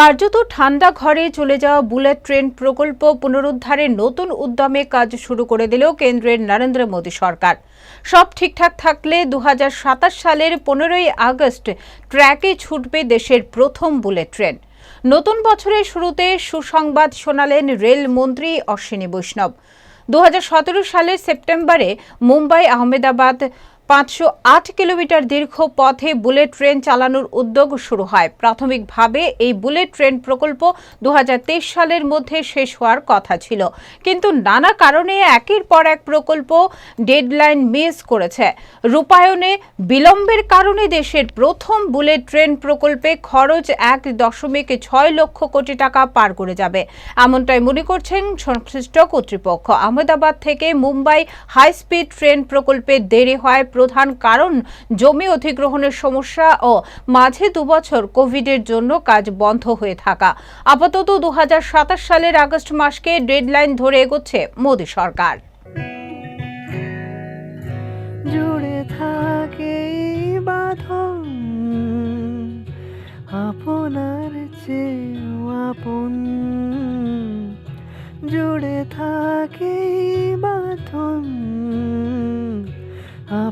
কার্যত ঠান্ডা ঘরে চলে যাওয়া বুলেট ট্রেন প্রকল্প পুনরুদ্ধারের নতুন উদ্যমে কাজ শুরু করে দিল কেন্দ্রের নরেন্দ্র মোদী সরকার। সব ঠিকঠাক থাকলে দু হাজার সাতাশ সালের পনেরোই আগস্ট ট্র্যাকে ছুটবে দেশের প্রথম বুলেট ট্রেন। নতুন বছরের শুরুতে সুসংবাদ শোনালেন রেলমন্ত্রী অশ্বিনী বৈষ্ণব। দু হাজার সতেরো সালের সেপ্টেম্বরে মুম্বাই, আহমেদাবাদ পাঁচশো আট কিলোমিটার দীর্ঘ পথে বুলেট ট্রেন চালানোর উদ্যোগ শুরু হয়। প্রাথমিকভাবে এই বুলেট ট্রেন প্রকল্প দু হাজার তেইশ সালের মধ্যে শেষ হওয়ার কথা ছিল। কিন্তু নানা কারণে একের পর এক প্রকল্প ডেডলাইন মিস করেছে। রূপায়ণে বিলম্বের কারণে দেশের প্রথম বুলেট ট্রেন প্রকল্পে খরচ এক দশমিক ছয় লক্ষ কোটি টাকা পার করে যাবে। এমনটাই মনে করছেন সংশ্লিষ্ট কর্তৃপক্ষ। আহমেদাবাদ থেকে মুম্বাই হাই স্পিড ট্রেন প্রকল্পে দেরি হয় প্রধান কারণ, জমি অধিগ্রহণের সমস্যা ও মাঝে দুবছর কোভিডের জন্য কাজ বন্ধ হয়ে থাকা। আপাতত দু হাজার সাতাশ সালের আগস্ট মাসকে ডেডলাইন ধরে এগোচ্ছে মোদী সরকার। জুড়ে থাকে বাঁধন, আপনার চেয়েও আপন। জুড়ে থাকে